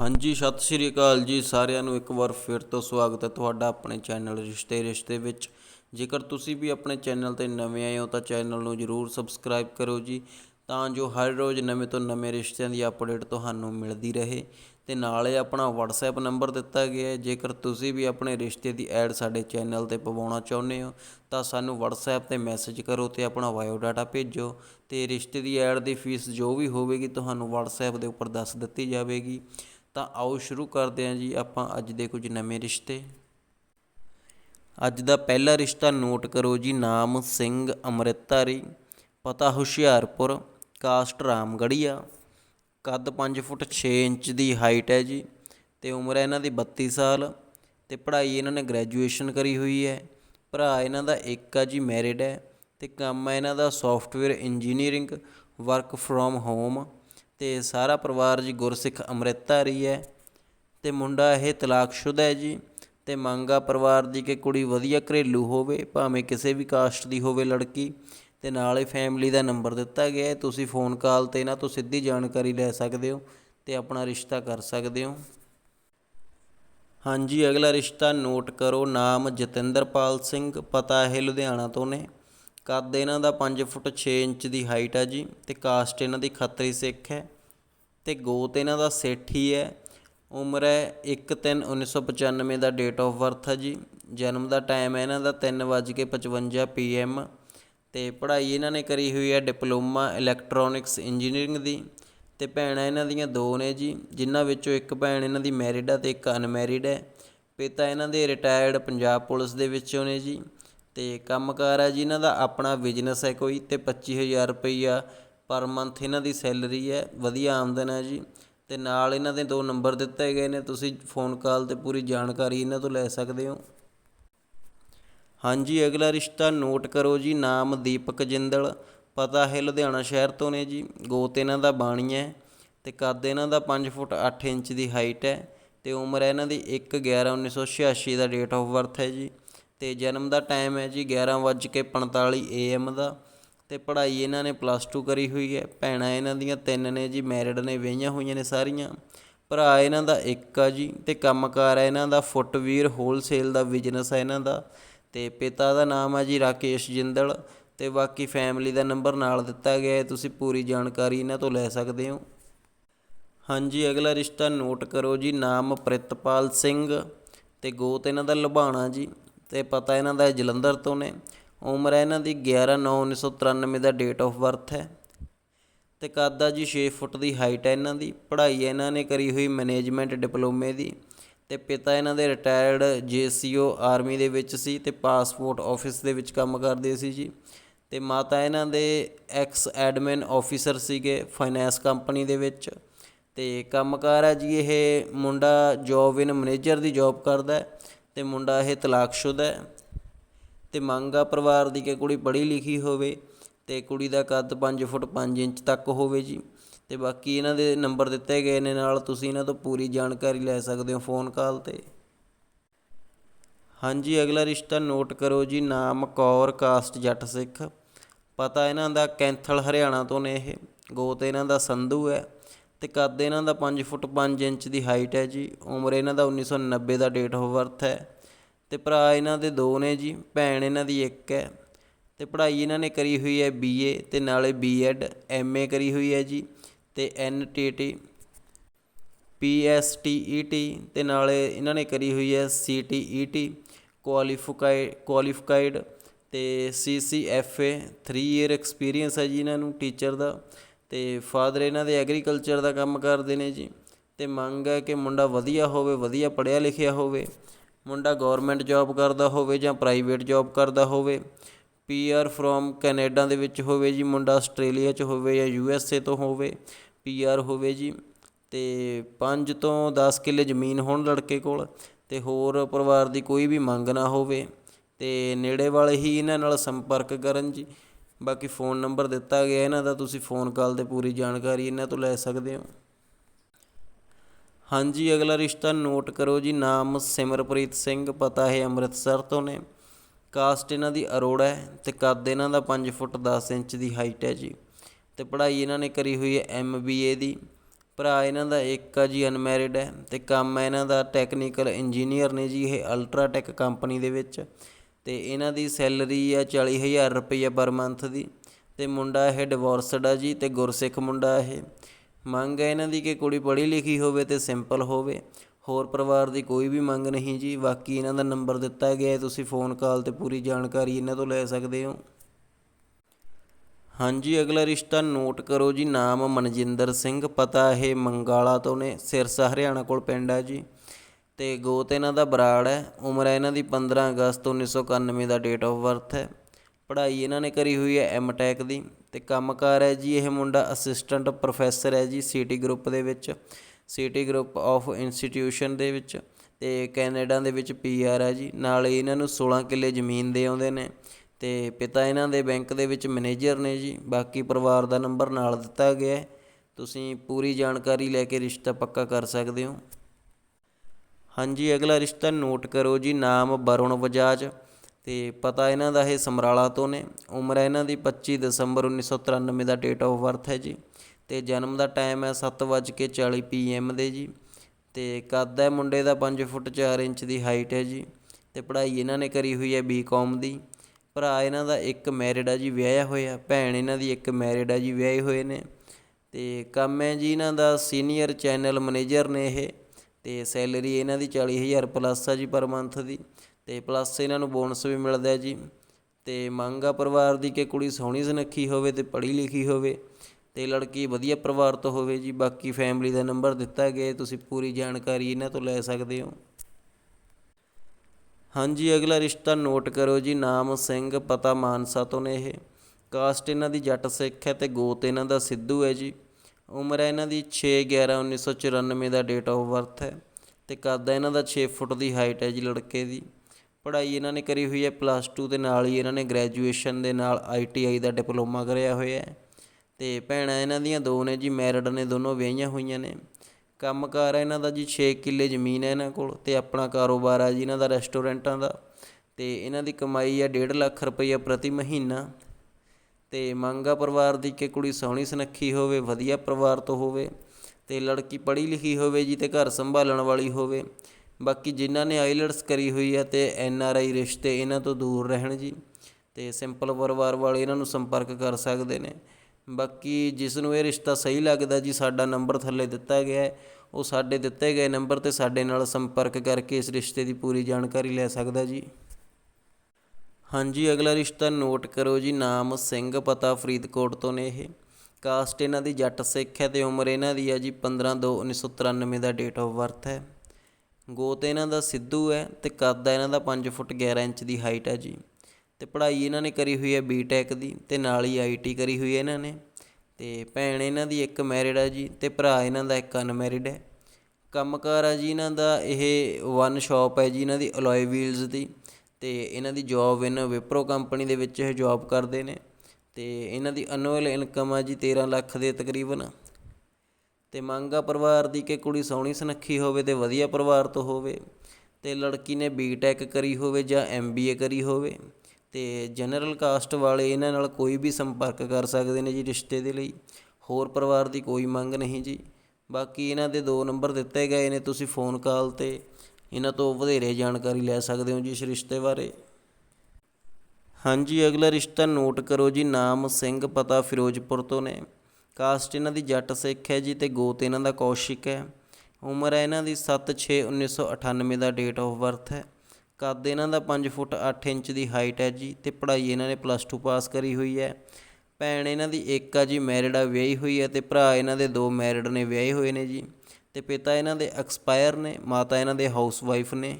ਹਾਂਜੀ, ਸਤਿ ਸ਼੍ਰੀ ਅਕਾਲ ਜੀ ਸਾਰਿਆਂ ਨੂੰ। ਇੱਕ ਵਾਰ ਫਿਰ ਤੋਂ ਸਵਾਗਤ ਹੈ ਤੁਹਾਡਾ ਆਪਣੇ ਚੈਨਲ ਰਿਸ਼ਤੇ ਰਿਸ਼ਤੇ ਵਿੱਚ। ਜੇਕਰ ਤੁਸੀਂ ਵੀ ਆਪਣੇ ਚੈਨਲ ਤੇ ਨਵੇਂ ਆਏ ਹੋ ਤਾਂ ਚੈਨਲ ਨੂੰ ਜਰੂਰ ਸਬਸਕ੍ਰਾਈਬ ਕਰੋ ਜੀ, ਤਾਂ ਜੋ ਹਰ ਰੋਜ਼ ਨਵੇਂ ਤੋਂ ਨਵੇਂ ਰਿਸ਼ਤਿਆਂ ਦੀ ਅਪਡੇਟ ਤੁਹਾਨੂੰ ਮਿਲਦੀ ਰਹੇ। ਤੇ ਨਾਲੇ ਆਪਣਾ WhatsApp ਨੰਬਰ ਦਿੱਤਾ ਗਿਆ ਹੈ। ਜੇਕਰ ਤੁਸੀਂ ਵੀ ਆਪਣੇ ਰਿਸ਼ਤੇ ਦੀ ਐਡ ਸਾਡੇ ਚੈਨਲ ਤੇ ਪਵਾਉਣਾ ਚਾਹੁੰਦੇ ਹੋ, ਤਾਂ ਸਾਨੂੰ WhatsApp ਤੇ ਮੈਸੇਜ ਕਰੋ ਤੇ ਆਪਣਾ ਬਾਇਓ ਡਾਟਾ ਭੇਜੋ। ਤੇ ਰਿਸ਼ਤੇ ਦੀ ਐਡ ਦੀ ਫੀਸ ਜੋ ਵੀ ਹੋਵੇਗੀ, ਤੁਹਾਨੂੰ WhatsApp ਦੇ ਉੱਪਰ ਦੱਸ ਦਿੱਤੀ ਜਾਵੇਗੀ। ਤਾਂ ਆਓ ਸ਼ੁਰੂ ਕਰਦੇ ਹਾਂ ਜੀ ਆਪਾਂ ਅੱਜ ਦੇ ਕੁਝ ਨਵੇਂ ਰਿਸ਼ਤੇ। ਅੱਜ ਦਾ ਪਹਿਲਾ ਰਿਸ਼ਤਾ ਨੋਟ ਕਰੋ ਜੀ, ਨਾਮ ਸਿੰਘ ਅੰਮ੍ਰਿਤਧਾਰੀ, ਪਤਾ ਹੁਸ਼ਿਆਰਪੁਰ, ਕਾਸਟ ਰਾਮਗੜੀਆ। ਕੱਦ 5 ਫੁੱਟ 6 ਇੰਚ ਦੀ ਹਾਈਟ ਹੈ ਜੀ ਤੇ ਉਮਰ ਹੈ ਇਹਨਾਂ ਦੀ 32 ਸਾਲ ਤੇ ਪੜ੍ਹਾਈ ਇਹਨਾਂ ਨੇ ਗ੍ਰੈਜੂਏਸ਼ਨ ਕਰੀ ਹੋਈ ਹੈ। ਭਰਾ ਇਹਨਾਂ ਦਾ ਇੱਕ ਆ ਜੀ ਮੈਰਿਡ ਹੈ ਤੇ ਕੰਮ ਹੈ ਇਹਨਾਂ ਦਾ software engineering, work from home. ਤੇ ਸਾਰਾ ਪਰਿਵਾਰ ਜੀ ਗੁਰਸਿੱਖ ਅੰਮ੍ਰਿਤਧਾਰੀ ਹੈ ਤੇ ਮੁੰਡਾ ਇਹ ਤਲਾਕਸ਼ੁਦਾ ਹੈ ਜੀ ਤੇ ਮੰਗਾ ਪਰਿਵਾਰ ਦੀ ਕਿ ਕੁੜੀ ਵਧੀਆ ਘਰੇਲੂ ਹੋਵੇ, ਭਾਵੇਂ ਕਿਸੇ ਵੀ ਕਾਸਟ ਦੀ ਹੋਵੇ ਲੜਕੀ ਤੇ ਹੀ ਫੈਮਿਲੀ ਦਾ ਨੰਬਰ ਦਿੱਤਾ ਗਿਆ ਹੈ। ਤੁਸੀਂ ਫੋਨ ਕਾਲ ਤੇ ਇਹਨਾਂ ਤੋਂ ਸਿੱਧੀ ਜਾਣਕਾਰੀ ਲੈ ਸਕਦੇ ਹੋ ਤੇ ਆਪਣਾ ਰਿਸ਼ਤਾ ਕਰ ਸਕਦੇ ਹੋ। ਹਾਂਜੀ, ਅਗਲਾ ਰਿਸ਼ਤਾ ਨੋਟ ਕਰੋ। ਨਾਮ ਜਤਿੰਦਰਪਾਲ ਸਿੰਘ, ਪਤਾ ਇਹ ਲੁਧਿਆਣਾ ਤੋਂ ਨੇ। ਕੱਦ ਇਹਨਾਂ ਦਾ 5 ਫੁੱਟ 6 ਇੰਚ ਦੀ ਹਾਈਟ ਆ ਜੀ ਤੇ ਕਾਸਟ ਇਹਨਾਂ ਦੀ ਖੱਤਰੀ ਸਿੱਖ ਹੈ ਤੇ ਗੋਤ ਇਹਨਾਂ ਦਾ ਸੇਠੀ ਹੈ ਉਮਰ ਹੈ 1/3/1995 ਦਾ ਡੇਟ ਆਫ ਬਰਥ ਹੈ ਜੀ। ਜਨਮ ਦਾ ਟਾਈਮ ਹੈ ਇਹਨਾਂ ਦਾ 3:55 ਪੀਐਮ ਤੇ ਪੜ੍ਹਾਈ ਇਹਨਾਂ ਨੇ ਕਰੀ ਹੋਈ ਹੈ ਡਿਪਲੋਮਾ ਇਲੈਕਟ੍ਰੋਨਿਕਸ ਇੰਜੀਨੀਅਰਿੰਗ ਦੀ ਤੇ ਭੈਣਾਂ ਇਹਨਾਂ ਦੀਆਂ ਦੋ ਨੇ ਜੀ, ਜਿਨ੍ਹਾਂ ਵਿੱਚੋਂ ਇੱਕ ਭੈਣ ਇਹਨਾਂ ਦੀ ਮੈਰਿਡ ਆ ਤੇ ਇੱਕ ਅਨਮੈਰਿਡ ਹੈ। ਪਿਤਾ ਇਹਨਾਂ ਦੇ ਰਿਟਾਇਰਡ ਪੰਜਾਬ ਪੁਲਿਸ ਦੇ ਵਿੱਚੋਂ ਨੇ ਜੀ। ਤੇ ਕੰਮਕਾਰ ਹੈ ਜੀ ਇਹਨਾਂ ਦਾ, ਆਪਣਾ ਬਿਜ਼ਨਸ ਹੈ ਕੋਈ ਅਤੇ ਪੱਚੀ ਹਜ਼ਾਰ ਰੁਪਈਆ ਪਰ ਮੰਥ ਇਹਨਾਂ ਦੀ ਸੈਲਰੀ ਹੈ, ਵਧੀਆ ਆਮਦਨ ਹੈ ਜੀ। ਅਤੇ ਨਾਲ ਇਹਨਾਂ ਦੇ ਦੋ ਨੰਬਰ ਦਿੱਤੇ ਗਏ ਨੇ, ਤੁਸੀਂ ਫੋਨ ਕਾਲ ਤੇ ਪੂਰੀ ਜਾਣਕਾਰੀ ਇਹਨਾਂ ਤੋਂ ਲੈ ਸਕਦੇ ਹੋ। ਹਾਂਜੀ, ਅਗਲਾ ਰਿਸ਼ਤਾ ਨੋਟ ਕਰੋ ਜੀ, ਨਾਮ ਦੀਪਕ ਜਿੰਦਲ, ਪਤਾ ਹੈ ਲੁਧਿਆਣਾ ਸ਼ਹਿਰ ਤੋਂ ਨੇ ਜੀ। ਗੋਤ ਇਹਨਾਂ ਦਾ ਬਾਣੀ ਹੈ ਤੇ ਕੱਦ ਇਹਨਾਂ ਦਾ 5 ਫੁੱਟ 8 ਇੰਚ ਦੀ ਹਾਈਟ ਹੈ ਤੇ ਉਮਰ ਹੈ ਇਹਨਾਂ ਦੀ 1/11/1986 ਦਾ ਡੇਟ ਆਫ ਬਰਥ ਹੈ ਜੀ। ਅਤੇ ਜਨਮ ਦਾ ਟਾਈਮ ਹੈ ਜੀ ਗਿਆਰਾਂ ਵੱਜ ਕੇ ਪੰਤਾਲੀ ਏ ਐੱਮ ਦਾ ਅਤੇ ਪੜ੍ਹਾਈ ਇਹਨਾਂ ਨੇ ਪਲੱਸ ਟੂ ਕਰੀ ਹੋਈ ਹੈ। ਭੈਣਾਂ ਇਹਨਾਂ ਦੀਆਂ ਤਿੰਨ ਨੇ ਜੀ ਮੈਰਿਡ ਨੇ, ਵਿਆਹੀਆਂ ਹੋਈਆਂ ਨੇ ਸਾਰੀਆਂ। ਭਰਾ ਇਹਨਾਂ ਦਾ ਇੱਕ ਆ ਜੀ ਤੇ ਕੰਮਕਾਰ ਹੈ ਇਹਨਾਂ ਦਾ ਫੁੱਟਵੀਅਰ ਹੋਲਸੇਲ ਦਾ ਬਿਜ਼ਨਸ ਹੈ ਇਹਨਾਂ ਦਾ ਅਤੇ ਪਿਤਾ ਦਾ ਨਾਮ ਆ ਜੀ ਰਾਕੇਸ਼ ਜਿੰਦਲ ਅਤੇ ਬਾਕੀ ਫੈਮਿਲੀ ਦਾ ਨੰਬਰ ਨਾਲ ਦਿੱਤਾ ਗਿਆ ਹੈ। ਤੁਸੀਂ ਪੂਰੀ ਜਾਣਕਾਰੀ ਇਹਨਾਂ ਤੋਂ ਲੈ ਸਕਦੇ ਹੋ। ਹਾਂਜੀ, ਅਗਲਾ ਰਿਸ਼ਤਾ ਨੋਟ ਕਰੋ ਜੀ, ਨਾਮ ਪ੍ਰਿਤਪਾਲ ਸਿੰਘ ਅਤੇ ਗੋਤ ਇਹਨਾਂ ਦਾ ਲੁਭਾਣਾ ਜੀ। ਤੇ ਪਤਾ ਇਹਨਾਂ ਦਾ ਜਲੰਧਰ ਤੋਂ ਨੇ। ਉਮਰ ਹੈ ਇਹਨਾਂ ਦੀ 11/9/1993 ਦਾ ਡੇਟ ਆਫ ਬਰਥ ਹੈ। ਤੇ ਕਾਦਾ ਜੀ 6 ਫੁੱਟ ਦੀ ਹਾਈਟ ਹੈ ਇਹਨਾਂ ਦੀ। ਪੜ੍ਹਾਈ ਇਹਨਾਂ ਨੇ ਕਰੀ ਹੋਈ ਮੈਨੇਜਮੈਂਟ ਡਿਪਲੋਮੇ ਦੀ। ਤੇ ਪਿਤਾ ਇਹਨਾਂ ਦੇ ਰਿਟਾਇਰਡ ਜੀਸੀਓ ਆਰਮੀ ਦੇ ਵਿੱਚ ਸੀ ਤੇ ਪਾਸਪੋਰਟ ਆਫਿਸ ਦੇ ਵਿੱਚ ਕੰਮ ਕਰਦੇ ਸੀ ਜੀ। ਤੇ ਮਾਤਾ ਇਹਨਾਂ ਦੇ ਐਕਸ ਐਡਮਿਨ ਆਫੀਸਰ ਸੀਗੇ ਫਾਈਨੈਂਸ ਕੰਪਨੀ ਦੇ ਵਿੱਚ। ਤੇ ਕੰਮਕਾਰ ਹੈ ਜੀ ਇਹ ਮੁੰਡਾ ਜੋਬ ਇਨ ਮੈਨੇਜਰ ਦੀ ਜੋਬ ਕਰਦਾ ਹੈ। ਤੇ ਮੁੰਡਾ ਇਹ ਤਲਾਕਸ਼ੁਦਾ ਹੈ ਤੇ ਆ ਪਰਿਵਾਰ ਦੀ ਕਿ ਕੁੜੀ ਪੜ੍ਹੀ ਲਿਖੀ ਹੋਵੇ ਤੇ ਕੁੜੀ ਦਾ ਕੱਦ 5 ਫੁੱਟ 5 ਇੰਚ ਤੱਕ ਹੋਵੇ ਜੀ। ਤੇ ਬਾਕੀ ਇਹਨਾਂ ਦੇ ਨੰਬਰ ਦਿੱਤੇ ਗਏ ਨੇ, ਨਾਲ ਤੁਸੀਂ ਇਹਨਾਂ ਤੋਂ ਪੂਰੀ ਜਾਣਕਾਰੀ ਲੈ ਸਕਦੇ ਹੋ ਫੋਨ ਕਾਲ ਤੇ। ਹਾਂਜੀ, ਅਗਲਾ ਰਿਸ਼ਤਾ ਨੋਟ ਕਰੋ ਜੀ, ਨਾਮ ਕੌਰ, ਕਾਸਟ ਜੱਟ ਸਿੱਖ। ਪਤਾ ਇਹਨਾਂ ਦਾ ਕੈਂਥਲ, ਹਰਿਆਣਾ ਤੋਂ ਨੇ ਇਹ। ਗੋਤ ਇਹਨਾਂ ਦਾ ਸੰਧੂ ਹੈ। ਤੇ ਕੱਦ ਇਹਨਾਂ ਦਾ 5 ਫੁੱਟ 5 ਇੰਚ ਦੀ ਹਾਈਟ ਹੈ ਜੀ। ਉਮਰ ਇਹਨਾਂ ਦਾ 1990 ਦਾ ਡੇਟ ਆਫ ਬਰਥ ਹੈ। ਤੇ ਭਰਾ ਇਹਨਾਂ ਦੇ ਦੋ ਨੇ ਜੀ, ਭੈਣ ਇਹਨਾਂ ਦੀ ਇੱਕ ਹੈ। ਤੇ ਪੜ੍ਹਾਈ ਇਹਨਾਂ ਨੇ ਕਰੀ ਹੋਈ ਹੈ ਬੀਏ ਤੇ ਨਾਲੇ ਬੀਐਡ ਐਮਏ ਕਰੀ ਹੋਈ ਹੈ ਜੀ। ਤੇ ਐਨਟੀਟੀ ਪੀਐਸਟੀਈਟੀ ਤੇ ਨਾਲੇ ਇਹਨਾਂ ਨੇ ਕਰੀ ਹੋਈ ਹੈ ਸੀਟੀਈਟੀ ਕੁਆਲੀਫਾਈ ਕੁਆਲੀਫਾਈਡ ਤੇ ਸੀਸੀਐਫਏ 3 ਇਅਰ ਐਕਸਪੀਰੀਅੰਸ ਹੈ ਜੀ ਇਹਨਾਂ ਨੂੰ ਟੀਚਰ ਦਾ। ਤੇ ਫਾਦਰ ਇਹਨਾਂ ਦੇ ਐਗਰੀਕਲਚਰ ਦਾ ਕੰਮ ਕਰਦੇ ਨੇ ਜੀ। ਤੇ ਮੰਗ ਹੈ ਕਿ ਮੁੰਡਾ ਵਧੀਆ ਹੋਵੇ, ਵਧੀਆ ਪੜ੍ਹਿਆ ਲਿਖਿਆ ਹੋਵੇ, ਮੁੰਡਾ ਗਵਰਨਮੈਂਟ ਜੌਬ ਕਰਦਾ ਹੋਵੇ ਜਾਂ ਪ੍ਰਾਈਵੇਟ ਜੌਬ ਕਰਦਾ ਹੋਵੇ ਪੀਆਰ ਫਰੋਮ ਕੈਨੇਡਾ ਦੇ ਵਿੱਚ ਹੋਵੇ ਜੀ, ਮੁੰਡਾ ਆਸਟ੍ਰੇਲੀਆ 'ਚ ਹੋਵੇ ਜਾਂ ਯੂਐਸਏ ਤੋਂ ਹੋਵੇ ਪੀਆਰ ਹੋਵੇ ਜੀ। ਤੇ 5 ਤੋਂ 10 ਕਿੱਲੇ ਜ਼ਮੀਨ ਹੋਣ ਲੜਕੇ ਕੋਲ ਤੇ ਹੋਰ ਪਰਿਵਾਰ ਦੀ ਕੋਈ ਵੀ ਮੰਗ ਨਾ ਹੋਵੇ ਤੇ ਨੇੜੇ ਵਾਲੇ ਹੀ ਇਹਨਾਂ ਨਾਲ ਸੰਪਰਕ ਕਰਨ ਜੀ। ਬਾਕੀ ਫੋਨ ਨੰਬਰ ਦਿੱਤਾ ਗਿਆ ਇਹਨਾਂ ਦਾ, ਤੁਸੀਂ ਫੋਨ ਕਾਲ ਤੇ ਪੂਰੀ ਜਾਣਕਾਰੀ ਇਹਨਾਂ ਤੋਂ ਲੈ ਸਕਦੇ ਹੋ। ਹਾਂਜੀ, ਅਗਲਾ ਰਿਸ਼ਤਾ ਨੋਟ ਕਰੋ ਜੀ, ਨਾਮ ਸਿਮਰਪ੍ਰੀਤ ਸਿੰਘ, ਪਤਾ ਹੈ ਅੰਮ੍ਰਿਤਸਰ ਤੋਂ ਨੇ। ਕਾਸਟ ਇਹਨਾਂ ਦੀ ਅਰੋੜਾ ਹੈ ਤੇ ਕੱਦ ਇਹਨਾਂ ਦਾ 5 ਫੁੱਟ 10 ਇੰਚ ਦੀ ਹਾਈਟ ਹੈ ਜੀ। ਤੇ ਪੜ੍ਹਾਈ ਇਹਨਾਂ ਨੇ ਕਰੀ ਹੋਈ ਹੈ ਐਮਬੀਏ ਦੀ। ਭਰਾ ਇਹਨਾਂ ਦਾ ਇੱਕ ਆ ਜੀ, ਅਨਮੈਰਿਡ ਹੈ ਤੇ ਕੰਮ ਹੈ ਇਹਨਾਂ ਦਾ ਟੈਕਨੀਕਲ ਇੰਜੀਨੀਅਰ ਨੇ ਜੀ, ਇਹ ਅਲਟਰਾਟੈਕ ਕੰਪਨੀ ਦੇ ਵਿੱਚ। ਤੇ ਇਹਨਾਂ ਦੀ ਸੈਲਰੀ ਆ 40000 ਰੁਪਏ ਪਰ ਮੰਥ ਦੀ। ਤੇ ਮੁੰਡਾ ਇਹ ਡਿਵੋਰਸਡ ਆ ਜੀ ਤੇ ਗੁਰਸਿੱਖ ਮੁੰਡਾ ਇਹ। ਮੰਗ ਹੈ ਇਹਨਾਂ ਦੀ ਕਿ ਕੁੜੀ ਪੜ੍ਹੀ ਲਿਖੀ ਹੋਵੇ ਤੇ ਸਿੰਪਲ ਹੋਵੇ। ਹੋਰ ਪਰਿਵਾਰ ਦੀ ਕੋਈ ਵੀ ਮੰਗ ਨਹੀਂ ਜੀ। ਬਾਕੀ ਇਹਨਾਂ ਦਾ ਨੰਬਰ ਦਿੱਤਾ ਗਿਆ, ਤੁਸੀਂ ਫੋਨ ਕਾਲ ਤੇ ਪੂਰੀ ਜਾਣਕਾਰੀ ਇਹਨਾਂ ਤੋਂ ਲੈ ਸਕਦੇ ਹੋ। ਹਾਂਜੀ, ਅਗਲਾ ਰਿਸ਼ਤਾ ਨੋਟ ਕਰੋ ਜੀ। ਨਾਮ ਮਨਜਿੰਦਰ ਸਿੰਘ, ਪਤਾ ਇਹ ਮੰਗਾਲਾ ਤੋਂ ਨੇ, ਸਿਰਸਾ, ਹਰਿਆਣਾ ਕੋਲ ਪਿੰਡ ਹੈ ਜੀ। ਅਤੇ ਗੋਤ ਇਹਨਾਂ ਦਾ ਬਰਾੜ ਹੈ। ਉਮਰ ਹੈ ਇਹਨਾਂ ਦੀ 15 ਅਗਸਤ 1991 ਦਾ ਡੇਟ ਆਫ ਬਰਥ ਹੈ। ਪੜ੍ਹਾਈ ਇਹਨਾਂ ਨੇ ਕਰੀ ਹੋਈ ਹੈ ਐਮ ਟੈਕ ਦੀ ਤੇ ਕੰਮਕਾਰ ਹੈ ਜੀ ਇਹ ਮੁੰਡਾ ਅਸਿਸਟੈਂਟ ਪ੍ਰੋਫੈਸਰ ਹੈ ਜੀ ਸਿਟੀ ਗਰੁੱਪ ਦੇ ਵਿੱਚ ਸਿਟੀ ਗਰੁੱਪ ਆਫ ਇੰਸਟੀਟਿਊਸ਼ਨ ਦੇ ਵਿੱਚ ਅਤੇ ਕੈਨੇਡਾ ਦੇ ਵਿੱਚ ਪੀ ਆਰ ਹੈ ਜੀ। ਨਾਲ ਇਹਨਾਂ ਨੂੰ 16 ਕਿੱਲੇ ਜ਼ਮੀਨ ਦੇ ਆਉਂਦੇ ਨੇ ਅਤੇ ਪਿਤਾ ਇਹਨਾਂ ਦੇ ਬੈਂਕ ਦੇ ਵਿੱਚ ਮੈਨੇਜਰ ਨੇ ਜੀ। ਬਾਕੀ ਪਰਿਵਾਰ ਦਾ ਨੰਬਰ ਨਾਲ ਦਿੱਤਾ ਗਿਆ ਤੁਸੀਂ ਪੂਰੀ ਜਾਣਕਾਰੀ ਲੈ ਕੇ ਰਿਸ਼ਤਾ ਪੱਕਾ ਕਰ ਸਕਦੇ ਹੋ। ਹਾਂਜੀ, ਅਗਲਾ ਰਿਸ਼ਤਾ ਨੋਟ ਕਰੋ ਜੀ, ਨਾਮ ਵਰੁਣ ਬਜਾਜ ਅਤੇ ਪਤਾ ਇਹਨਾਂ ਦਾ ਇਹ ਸਮਰਾਲਾ ਤੋਂ ਨੇ। ਉਮਰ ਹੈ ਇਹਨਾਂ ਦੀ 25 ਦਸੰਬਰ 1993 ਦਾ ਡੇਟ ਆਫ ਬਰਥ ਹੈ ਜੀ। ਅਤੇ ਜਨਮ ਦਾ ਟਾਈਮ ਹੈ ਸੱਤ ਵੱਜ ਕੇ ਚਾਲੀ ਪੀ ਐੱਮ ਦੇ ਜੀ। ਅਤੇ ਕੱਦ ਹੈ ਮੁੰਡੇ ਦਾ ਪੰਜ ਫੁੱਟ ਚਾਰ ਇੰਚ ਦੀ ਹਾਈਟ ਹੈ ਜੀ। ਅਤੇ ਪੜ੍ਹਾਈ ਇਹਨਾਂ ਨੇ ਕਰੀ ਹੋਈ ਹੈ ਬੀ ਕੌਮ ਦੀ। ਭਰਾ ਇਹਨਾਂ ਦਾ ਇੱਕ ਮੈਰਿਡ ਆ ਜੀ, ਵਿਆਹਿਆ ਹੋਇਆ। ਭੈਣ ਇਹਨਾਂ ਦੀ ਇੱਕ ਮੈਰਿਡ ਆ ਜੀ, ਵਿਆਹੇ ਹੋਏ ਨੇ। ਅਤੇ ਕੰਮ ਹੈ ਜੀ ਇਹਨਾਂ ਦਾ ਸੀਨੀਅਰ ਚੈਨਲ ਮੈਨੇਜਰ ਨੇ ਇਹ। ਤੇ ਸੈਲਰੀ ਇਹਨਾਂ ਦੀ 40000 ਪਲੱਸ ਆ ਜੀ ਪਰ ਮੰਥ ਦੀ, ਤੇ ਪਲੱਸ ਇਹਨਾਂ ਨੂੰ ਬੋਨਸ ਵੀ ਮਿਲਦਾ ਜੀ। ਤੇ ਮੰਗ ਆ ਪਰਿਵਾਰ ਦੀ ਕਿ ਕੁੜੀ ਸੋਹਣੀ ਸੁਨੱਖੀ ਹੋਵੇ ਤੇ ਪੜ੍ਹੀ ਲਿਖੀ ਹੋਵੇ ਤੇ ਲੜਕੀ ਵਧੀਆ ਪਰਿਵਾਰ ਤੋਂ ਹੋਵੇ ਜੀ, ਬਾਕੀ ਫੈਮਿਲੀ ਦਾ ਨੰਬਰ ਦਿੱਤਾ ਗਿਆ ਤੁਸੀਂ ਪੂਰੀ ਜਾਣਕਾਰੀ ਇਹਨਾਂ ਤੋਂ ਲੈ ਸਕਦੇ ਹੋ। ਹਾਂਜੀ, ਅਗਲਾ ਰਿਸ਼ਤਾ ਨੋਟ ਕਰੋ ਜੀ, ਨਾਮ ਸਿੰਘ, ਪਤਾ ਮਾਨਸਾ ਤੋਂ ਨੇ ਇਹ। ਕਾਸਟ ਇਹਨਾਂ ਦੀ ਜੱਟ ਸਿੱਖ ਹੈ ਤੇ ਗੋਤ ਇਹਨਾਂ ਦਾ ਸਿੱਧੂ ਹੈ ਜੀ। ਉਮਰ ਹੈ ਇਹਨਾਂ ਦੀ 6 11 1994 ਦਾ ਡੇਟ ਆਫ ਬਰਥ ਹੈ ਅਤੇ ਕੱਦ ਹੈ ਇਹਨਾਂ ਦਾ 6 ਫੁੱਟ ਦੀ ਹਾਈਟ ਹੈ ਜੀ ਲੜਕੇ ਦੀ। ਪੜ੍ਹਾਈ ਇਹਨਾਂ ਨੇ ਕਰੀ ਹੋਈ ਹੈ ਪਲੱਸ 2 ਦੇ ਨਾਲ ਹੀ ਇਹਨਾਂ ਨੇ ਗ੍ਰੈਜੂਏਸ਼ਨ ਦੇ ਨਾਲ ਆਈਟੀਆਈ ਦਾ ਡਿਪਲੋਮਾ ਕਰਿਆ ਹੋਇਆ ਹੈ ਤੇ ਭੈਣਾਂ ਇਹਨਾਂ ਦੀਆਂ ਦੋ ਨੇ ਜੀ ਮੈਰਿਡ ਨੇ ਦੋਨੋਂ ਵਿਆਹੀਆਂ ਹੋਈਆਂ ਨੇ। ਕੰਮਕਾਰ ਹੈ ਇਹਨਾਂ ਦਾ ਜੀ 6 ਕਿੱਲੇ ਜ਼ਮੀਨ ਹੈ ਇਹਨਾਂ ਕੋਲ ਤੇ ਆਪਣਾ ਕਾਰੋਬਾਰ ਹੈ ਜੀ ਇਹਨਾਂ ਦਾ ਰੈਸਟੋਰੈਂਟਾਂ ਦਾ ਤੇ ਇਹਨਾਂ ਦੀ ਕਮਾਈ ਹੈ 1.5 ਲੱਖ ਰੁਪਈਆ ਪ੍ਰਤੀ ਮਹੀਨਾ ਤੇ ਮੰਗਾ ਪਰਿਵਾਰ ਦੀ ਕਿ ਕੁੜੀ ਸੋਹਣੀ ਸੁਨੱਖੀ ਹੋਵੇ, ਵਧੀਆ ਪਰਿਵਾਰ ਤੋਂ ਹੋਵੇ ਤੇ ਲੜਕੀ ਪੜ੍ਹੀ ਲਿਖੀ ਹੋਵੇ ਜੀ ਤੇ ਘਰ ਸੰਭਾਲਣ ਵਾਲੀ ਹੋਵੇ। ਬਾਕੀ ਜਿਨ੍ਹਾਂ ਨੇ ਆਈਲਟਸ ਕਰੀ ਹੋਈ ਹੈ ਤੇ ਐਨ ਆਰ ਆਈ ਰਿਸ਼ਤੇ ਇਹਨਾਂ ਤੋਂ ਦੂਰ ਰਹਿਣ ਜੀ ਤੇ ਸਿੰਪਲ ਪਰਿਵਾਰ ਵਾਲੇ ਇਹਨਾਂ ਨੂੰ ਸੰਪਰਕ ਕਰ ਸਕਦੇ ਨੇ। ਬਾਕੀ ਜਿਸ ਨੂੰ ਇਹ ਰਿਸ਼ਤਾ ਸਹੀ ਲੱਗਦਾ ਜੀ, ਸਾਡਾ ਨੰਬਰ ਥੱਲੇ ਦਿੱਤਾ ਗਿਆ ਹੈ। ਉਹ ਸਾਡੇ ਦਿੱਤੇ ਗਏ ਨੰਬਰ ਤੇ ਸਾਡੇ ਨਾਲ ਸੰਪਰਕ ਕਰਕੇ ਇਸ ਰਿਸ਼ਤੇ ਦੀ ਪੂਰੀ ਜਾਣਕਾਰੀ ਲੈ ਸਕਦਾ ਜੀ। ਹਾਂਜੀ, ਅਗਲਾ ਰਿਸ਼ਤਾ ਨੋਟ ਕਰੋ ਜੀ। ਨਾਮ ਸਿੰਘ ਪਤਾ ਫਰੀਦਕੋਟ ਤੋਂ ਨੇ ਇਹ। ਕਾਸਟ ਇਹਨਾਂ ਦੀ ਜੱਟ ਸਿੱਖ ਹੈ ਤੇ ਉਮਰ ਇਹਨਾਂ ਦੀ ਹੈ ਜੀ 15 2 1993 ਦਾ ਡੇਟ ਆਫ ਬਰਥ ਹੈ। ਗੋਤ ਇਹਨਾਂ ਦਾ ਸਿੱਧੂ ਹੈ ਤੇ ਕੱਦ ਇਹਨਾਂ ਦਾ 5 ਫੁੱਟ 11 ਇੰਚ ਦੀ ਹਾਈਟ ਹੈ ਜੀ। ਤੇ ਪੜ੍ਹਾਈ ਇਹਨਾਂ ਨੇ ਕਰੀ ਹੋਈ ਹੈ ਬੀਟੈਕ ਦੀ ਤੇ ਨਾਲ ਹੀ ਆਈਟੀ ਕਰੀ ਹੋਈ ਹੈ ਇਹਨਾਂ ਨੇ। ਤੇ ਭੈਣ ਇਹਨਾਂ ਦੀ ਇੱਕ ਮੈਰਿਡ ਹੈ ਜੀ ਤੇ ਭਰਾ ਇਹਨਾਂ ਦਾ ਇੱਕ ਅਨਮੈਰਿਡ ਹੈ। ਕੰਮਕਾਰ ਆ ਜੀ ਇਹਨਾਂ ਦਾ, ਇਹ ਵਨ ਸ਼ਾਪ ਹੈ ਜੀ ਇਹਨਾਂ ਦੀ ਅਲੋਏ ਵੀਲਜ਼ ਦੀ। ਅਤੇ ਇਹਨਾਂ ਦੀ ਜੋਬ ਇਹਨਾਂ ਵਿਪਰੋ ਕੰਪਨੀ ਦੇ ਵਿੱਚ ਇਹ ਜੋਬ ਕਰਦੇ ਨੇ। ਅਤੇ ਇਹਨਾਂ ਦੀ ਅਨੂਅਲ ਇਨਕਮ ਆ ਜੀ 13 ਲੱਖ ਦੇ ਤਕਰੀਬਨ। ਤੇ ਮੰਗਾ ਪਰਿਵਾਰ ਦੀ ਕਿ ਕੁੜੀ ਸੋਹਣੀ ਸੁਨੱਖੀ ਹੋਵੇ ਤੇ ਵਧੀਆ ਪਰਿਵਾਰ ਤੋਂ ਹੋਵੇ। ਤੇ ਲੜਕੀ ਨੇ ਬੀਟੈਕ ਕਰੀ ਹੋਵੇ ਜਾਂ ਐਮਬੀਏ ਕਰੀ ਹੋਵੇ। ਤੇ ਜਨਰਲ ਕਾਸਟ ਵਾਲੇ ਇਹਨਾਂ ਨਾਲ ਕੋਈ ਵੀ ਸੰਪਰਕ ਕਰ ਸਕਦੇ ਨੇ ਜੀ ਰਿਸ਼ਤੇ ਦੇ ਲਈ। ਹੋਰ ਪਰਿਵਾਰ ਦੀ ਕੋਈ ਮੰਗ ਨਹੀਂ ਜੀ। ਬਾਕੀ ਇਹਨਾਂ ਦੇ ਦੋ ਨੰਬਰ ਦਿੱਤੇ ਗਏ ਨੇ, ਤੁਸੀਂ ਫੋਨ ਕਾਲ ਤੇ। ਇਹਨਾਂ ਤੋਂ ਵਧੇਰੇ ਜਾਣਕਾਰੀ ਲੈ ਸਕਦੇ ਹੋ ਜੀ ਇਸ ਰਿਸ਼ਤੇ ਬਾਰੇ। ਹਾਂਜੀ, ਅਗਲਾ ਰਿਸ਼ਤਾ ਨੋਟ ਕਰੋ ਜੀ, ਨਾਮ ਸਿੰਘ, ਪਤਾ ਫਿਰੋਜ਼ਪੁਰ ਤੋਂ ਨੇ। ਕਾਸਟ ਇਹਨਾਂ ਦੀ ਜੱਟ ਸਿੱਖ ਹੈ ਜੀ ਤੇ ਗੋਤ ਇਹਨਾਂ ਦਾ ਕੌਸ਼ਿਕ ਹੈ। ਉਮਰ ਹੈ ਇਹਨਾਂ ਦੀ 7/6/1998 ਦਾ ਡੇਟ ਆਫ ਬਰਥ ਹੈ। ਕੱਦ ਇਹਨਾਂ ਦਾ 5 ਫੁੱਟ 8 ਇੰਚ ਦੀ ਹਾਈਟ ਹੈ ਜੀ ਤੇ ਪੜ੍ਹਾਈ ਇਹਨਾਂ ਨੇ ਪਲੱਸ 2 ਪਾਸ ਕਰੀ ਹੋਈ ਹੈ। ਭੈਣ ਇਹਨਾਂ ਦੀ ਇੱਕ ਆ ਜੀ ਮੈਰਿਡ ਆ, ਵਿਆਹੀ ਹੋਈ ਹੈ ਤੇ ਭਰਾ ਇਹਨਾਂ ਦੇ ਦੋ ਮੈਰਿਡ ਨੇ, ਵਿਆਹੇ ਹੋਏ ਨੇ ਜੀ। ਅਤੇ ਪਿਤਾ ਇਹਨਾਂ ਦੇ ਐਕਸਪਾਇਰ ਨੇ, ਮਾਤਾ ਇਹਨਾਂ ਦੇ ਹਾਊਸ ਵਾਈਫ ਨੇ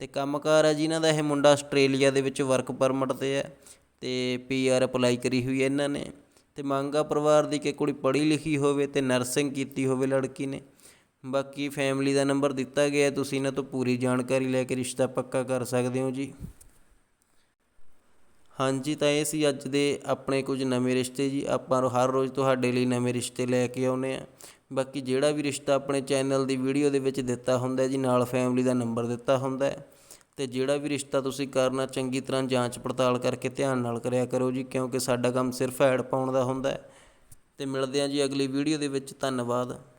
ਅਤੇ ਕੰਮਕਾਰ ਹੈ ਜੀ ਇਹਨਾਂ ਦਾ ਇਹ ਮੁੰਡਾ ਆਸਟ੍ਰੇਲੀਆ ਦੇ ਵਿੱਚ ਵਰਕ ਪਰਮਿਟ ਤੇ ਹੈ ਅਤੇ ਪੀ ਆਰ ਅਪਲਾਈ ਕਰੀ ਹੋਈ ਹੈ ਇਹਨਾਂ ਨੇ ਤੇ ਮੰਗਾ ਪਰਿਵਾਰ ਦੀ ਕਿ ਕੁੜੀ ਪੜ੍ਹੀ ਲਿਖੀ ਹੋਵੇ ਅਤੇ ਨਰਸਿੰਗ ਕੀਤੀ ਹੋਵੇ ਲੜਕੀ ਨੇ। ਬਾਕੀ ਫੈਮਿਲੀ ਦਾ ਨੰਬਰ ਦਿੱਤਾ ਗਿਆ ਤੁਸੀਂ ਇਹਨਾਂ ਤੋਂ ਪੂਰੀ ਜਾਣਕਾਰੀ ਲੈ ਕੇ ਰਿਸ਼ਤਾ ਪੱਕਾ ਕਰ ਸਕਦੇ ਹੋ ਜੀ। ਹਾਂਜੀ, ਤਾਂ ਇਹ ਸੀ ਅੱਜ ਦੇ ਆਪਣੇ ਕੁਝ ਨਵੇਂ ਰਿਸ਼ਤੇ ਜੀ। ਆਪਾਂ ਹਰ ਰੋਜ਼ ਤੁਹਾਡੇ ਲਈ ਨਵੇਂ ਰਿਸ਼ਤੇ ਲੈ ਕੇ ਆਉਨੇ ਆ ਬਾਕੀ ਜਿਹੜਾ ਵੀ ਰਿਸ਼ਤਾ ਆਪਣੇ ਚੈਨਲ ਦੀ ਵੀਡੀਓ ਦੇ ਵਿੱਚ ਦਿੱਤਾ ਹੁੰਦਾ ਜੀ, ਨਾਲ ਫੈਮਿਲੀ ਦਾ ਨੰਬਰ ਦਿੱਤਾ ਹੁੰਦਾ ਹੈ। ਤੇ ਜਿਹੜਾ ਵੀ ਰਿਸ਼ਤਾ ਤੁਸੀਂ ਕਰਨਾ, ਚੰਗੀ ਤਰ੍ਹਾਂ ਜਾਂਚ ਪੜਤਾਲ ਕਰਕੇ ਧਿਆਨ ਨਾਲ ਕਰਿਆ ਕਰੋ ਜੀ, ਕਿਉਂਕਿ ਸਾਡਾ ਕੰਮ ਸਿਰਫ ਐਡ ਪਾਉਣ ਦਾ ਹੁੰਦਾ ਹੈ। ਤੇ ਮਿਲਦੇ ਹਾਂ ਜੀ ਅਗਲੀ ਵੀਡੀਓ ਦੇ ਵਿੱਚ। ਧੰਨਵਾਦ।